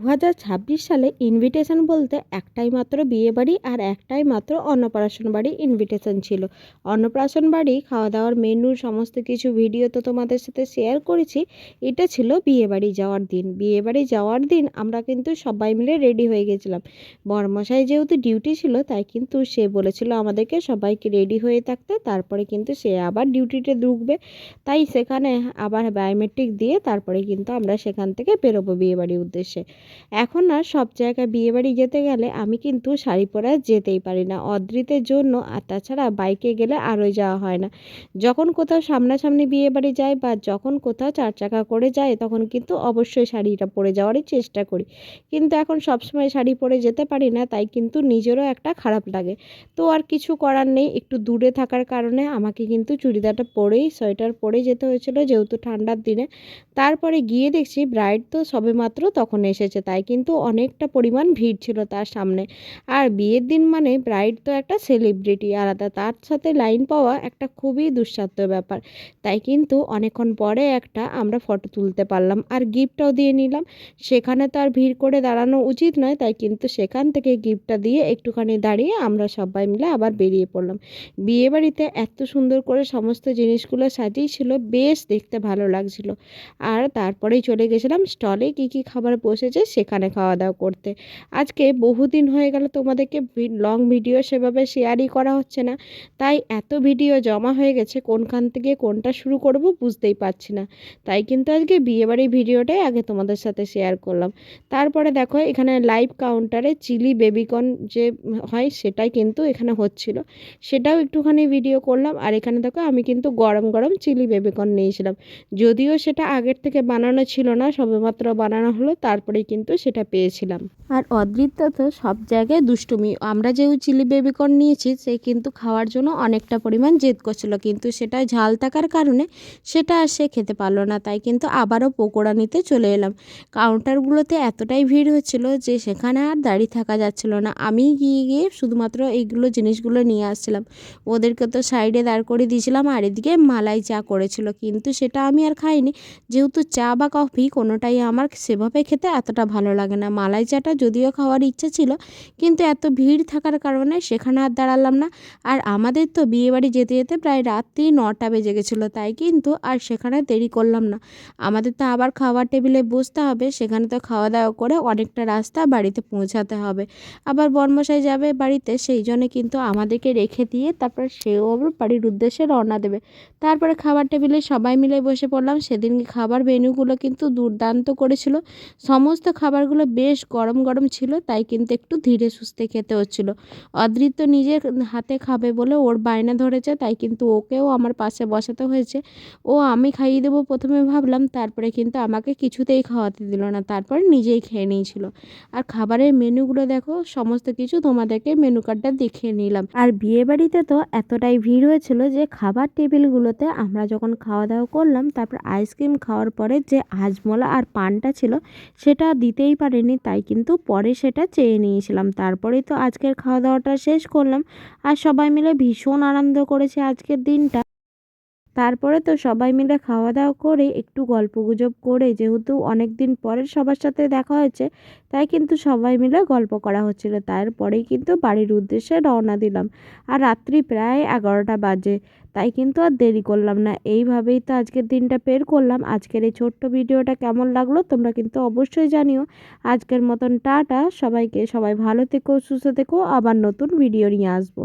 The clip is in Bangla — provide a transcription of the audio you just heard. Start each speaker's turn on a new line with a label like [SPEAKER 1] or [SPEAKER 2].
[SPEAKER 1] দু হাজার ছাব্বিশ সালে ইনভিটেশন বলতে একটাই মাত্র বিয়ে বাড়ি আর একটাই মাত্র অন্নপ্রাশন বাড়ি ইনভিটেশন ছিল। অন্নপ্রাশন বাড়ি খাওয়া দাওয়ার মেনু সমস্ত কিছু ভিডিও তো তোমাদের সাথে শেয়ার করেছি। এটা ছিল বিয়ে বাড়ি যাওয়ার দিন। বিয়ে বাড়ি যাওয়ার দিন আমরা কিন্তু সবাই মিলে রেডি হয়ে গেছিলাম। বরমশাই যেহেতু ডিউটি ছিল, তাই কিন্তু সে বলেছিল আমাদেরকে সবাইকে রেডি হয়ে থাকতে, তারপরে কিন্তু সে আবার ডিউটিতে ঢুকবে। তাই সেখানে আবার বায়োমেট্রিক দিয়ে তারপরে কিন্তু আমরা সেখান থেকে বেরোবো বিয়ে বাড়ির উদ্দেশ্যে। এখন আর সব জায়গায় বিয়েবাড়ি যেতে গেলে আমি কিন্তু শাড়ি পরে যেতেই পারি না। অদ্রিতের জন্য আর তাছাড়া বাইকে গেলে আরোই যাওয়া হয় না। যখন কোথাও সামনাসামনি বিয়েবাড়ি যাই বা যখন কোথাও চার চাকা করে যাই তখন কিন্তু অবশ্যই শাড়িটা পরে যাওয়ারই চেষ্টা করি। কিন্তু এখন সবসময় শাড়ি পরে যেতে পারি না, তাই কিন্তু নিজেরও একটা খারাপ লাগে। তো আর কিছু করার নেই, একটু দূরে থাকার কারণে আমাকে কিন্তু চুড়িদারটা পরেই, সোয়েটার পরে যেতে হয়েছিল যেহেতু ঠান্ডার দিনে। তারপরে গিয়ে দেখছি ব্রাইড তো সবেমাত্র তখন এসেছে। তাই কিন্তু অনেকটা পরিমাণ ভিড় ছিল তার সামনে। আর বিয়ের দিন মানে ব্রাইড তো একটা সেলিব্রিটি আলাদা তার সাথে লাইন পাওয়া একটা খুবই দুঃসাধ্য ব্যাপার। তাই কিন্তু অনেকক্ষণ পরে একটা আমরা ফটো তুলতে পারলাম আর গিফটটাও দিয়ে নিলাম। সেখানে তো আর ভিড় করে দাঁড়ানো উচিত নয়, তাই কিন্তু সেখান থেকে গিফটটা দিয়ে একটুখানি দাঁড়িয়ে আমরা সবাই মিলে আবার বেরিয়ে পড়লাম। বিয়েবাড়িতে এত সুন্দর করে সমস্ত জিনিসগুলো সাজিয়েছিল, বেশ দেখতে ভালো লাগছিল। আর তারপরেই চলে গেছিলাম, স্টলে কী কী খাবার বসেছে সেখানে খাওয়া দাওয়া করতে। আজকে বহুদিন হয়ে গেল তোমাদেরকে লং ভিডিও সেভাবে শেয়ারই করা হচ্ছে না। তাই এত ভিডিও জমা হয়ে গেছে, কোনখান থেকে কোনটা শুরু করব বুঝতেই পারছি না। তাই কিন্তু আজকে বিয়েবাড়ির ভিডিওটাই আগে তোমাদের সাথে শেয়ার করলাম। তারপরে দেখো, এখানে লাইভ কাউন্টারে চিলি বেবিকর্ন যে হয় সেটাই কিন্তু এখানে হচ্ছিল। সেটাও একটুখানি ভিডিও করলাম। আর এখানে দেখো, আমি কিন্তু গরম গরম চিলি বেবিকর্ন নিয়েছিলাম। যদিও সেটা আগের থেকে বানানো ছিল না, সবেমাত্র বানানো হলো, তারপরেই কিন্তু সেটা পেয়েছিলাম। আর অদৃত্য তো সব জায়গায় দুষ্টুমি। আমরা যেও চিলি বেবিকর্ন নিয়েছি, সে কিন্তু খাওয়ার জন্য অনেকটা পরিমাণ জেদ করছিল। কিন্তু সেটা ঝাল থাকার কারণে সেটা আর সে খেতে পারল না। তাই কিন্তু আবারও পকোড়া নিতে চলে এলাম। কাউন্টারগুলোতে এতটাই ভিড় হচ্ছিল যে সেখানে আর দাঁড়িয়ে থাকা যাচ্ছিল না। আমি গিয়ে গিয়ে শুধুমাত্র এইগুলো জিনিসগুলো নিয়ে আসছিলাম। ওদেরকে তো সাইডে দাঁড় করে দিয়েছিলাম আর এদিকে মালাই চা করেছিল। কিন্তু সেটা আমি আর খাইনি। যেহেতু চা বা কফি কোনোটাই আমার সেভাবে খেতে এতটা ভালো লাগে না। মালাই চাটা যদিও খাওয়ার ইচ্ছা ছিল, কিন্তু এত ভিড় থাকার কারণে সেখানে আর দাঁড়ালাম না। আর আমাদের তো বিয়েবাড়ি যেতে যেতে প্রায় রাত্রি নটা বেজে গেছিল, তাই কিন্তু আর সেখানে দেরি করলাম না। আমাদের তো আবার খাওয়ার টেবিলে বসতে হবে, সেখানে তো খাওয়া দাওয়া করে অনেকটা রাস্তা বাড়িতে পৌঁছাতে হবে। আবার বর্মশাই যাবে বাড়িতে, সেই জন্যে কিন্তু আমাদেরকে রেখে দিয়ে তারপর সেও আবার বাড়ির উদ্দেশ্যে রওনা দেবে। তারপরে খাবার টেবিলে সবাই মিলে বসে পড়লাম। সেদিনকে খাবার মেনুগুলো কিন্তু দুর্দান্ত করেছিল। সমস্ত খাবারগুলো বেশ গরম গরম ছিল, তাই কিন্তু একটু ধীরে সুস্থে খেতে হচ্ছিল। অদৃত্য নিজের হাতে খাবে বলে ওর বায়না ধরেছে, তাই কিন্তু ওকেও আমার পাশে বসাতে হয়েছে। ও আমি খাইয়ে দেবো প্রথমে ভাবলাম, তারপরে কিন্তু আমাকে কিছুতেই খাওয়াতে দিল না, তারপরে নিজেই খেয়ে নিয়েছিল। আর খাবারের মেনুগুলো দেখো, সমস্ত কিছু তোমাদেরকে মেনু কার্ডটা দেখিয়ে নিলাম। আর বিয়ে বাড়িতে তো এতটাই ভিড় হয়েছিল যে খাবার টেবিলগুলোতে আমরা যখন খাওয়া দাওয়া করলাম, তারপর আইসক্রিম খাওয়ার পরে যে হাজমোলা আর পানটা ছিল, সেটা দিতেই পারেনি, তাই কিন্তু পরে সেটা চেয়ে নিয়েছিলাম। তারপরেই তো আজকের খাওয়া দাওয়াটা শেষ করলাম। আর সবাই মিলে ভীষণ আনন্দ করেছে আজকের দিনটা। তারপরে তো সবাই মিলে খাওয়া দাওয়া করে একটু গল্প গুজব করে, যেহেতু অনেক দিন পরে সবার সাথে দেখা হয়েছে, তাই কিন্তু সবাই মিলে গল্প করা হচ্ছিল। তারপরেই কিন্তু বাড়ির উদ্দেশ্যে রওনা দিলাম। আর রাত্রি প্রায় এগারোটা বাজে, তাই কিন্তু আর দেরি করলাম না। এইভাবেই তো আজকের দিনটা পের করলাম। আজকের এই ছোট্ট ভিডিওটা কেমন লাগল তোমরা কিন্তু অবশ্যই জানিও। আজকের মতন টাটা, সবাইকে সবাই ভালো থেকো, সুস্থ থেকো, আবার নতুন ভিডিও নিয়ে আসব।